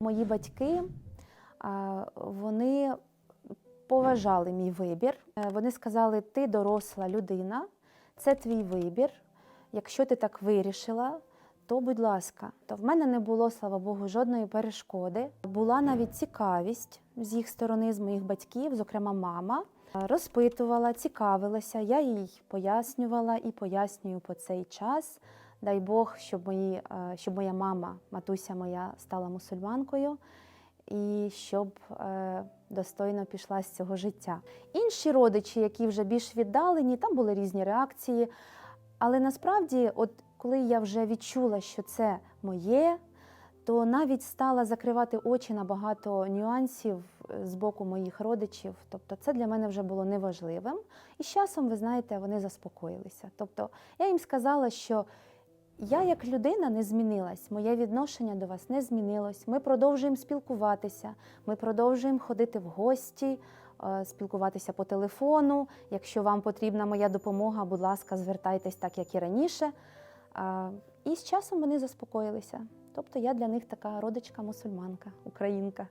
Мої батьки вони поважали мій вибір. Е, Вони сказали: ти доросла людина, це твій вибір. Якщо ти так вирішила, то будь ласка. То в мене не було, слава Богу, жодної перешкоди. Була навіть цікавість з їх сторони, з моїх батьків, зокрема мама. Е, Розпитувала, цікавилася, я їй пояснювала і пояснюю по цей час. Дай Бог, щоб, мої, е, щоб моя мама, матуся моя, стала мусульманкою і щоб е, достойно пішла з цього життя. Інші родичі, які вже більш віддалені, там були різні реакції. Але насправді, от коли я вже відчула, що це моє, то навіть стала закривати очі на багато нюансів е, з боку моїх родичів. Тобто, це для мене вже було неважливим. І з часом, ви знаєте, вони заспокоїлися. Тобто, я їм сказала, що я як людина не змінилась, моє відношення до вас не змінилось. Ми продовжуємо спілкуватися, ми продовжуємо ходити в гості, е, спілкуватися по телефону. Якщо вам потрібна моя допомога, будь ласка, звертайтесь так, як і раніше. Е, І з часом вони заспокоїлися. Тобто я для них така родичка-мусульманка, українка.